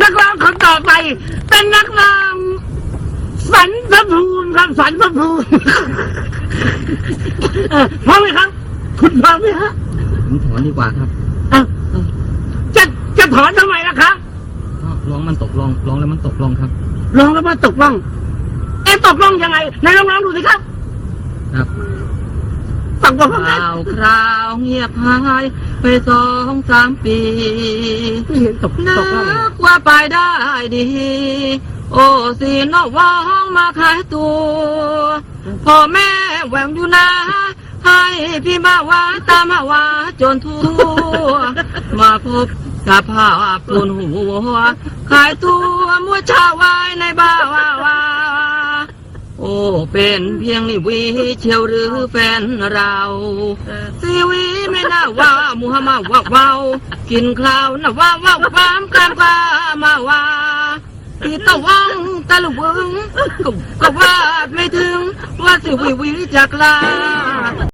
นักร้องคนต่อไป เป็นนักร้องสันพระภูมิครับสันพระภูมิเอ่อพร้อมไหมครับ คุณพร้อมไหมฮะผมถอนดีกว่าครับอะจะจะถอนทำไมล่ะครับก็ร้องมันตกลงร้องแล้วมันตกลงครับลองแล้วมาตกลงเอ๊ะตกลงยังไงไหนลองร้องดูสิครับ ครับ ตกลงคยังไงราวคราวเงียบหายไปสองสามปีไม่เห็นตกนึตกลงกว่าไปได้ดี โอ้สีนอวองมาขายตัวพ่อแม่แหวงอยู่นะให้พี่มาว่าตามมาว่าจนทั่วมาพบสภาพปลุนหัวขายตัวมัวชาวายในบ้าวาวาโอ้ เป็นเพียงนิวีเชียวหรือแฟนเราซีวีไม่น่าว่ามูฮัมมัดว่าเว้ากินข้าวน่ะว่าว่าความกลามกามาว่าที่ตะวังตะลุวงก็ว่าไม่ถึงว่าสิวีวีจากลา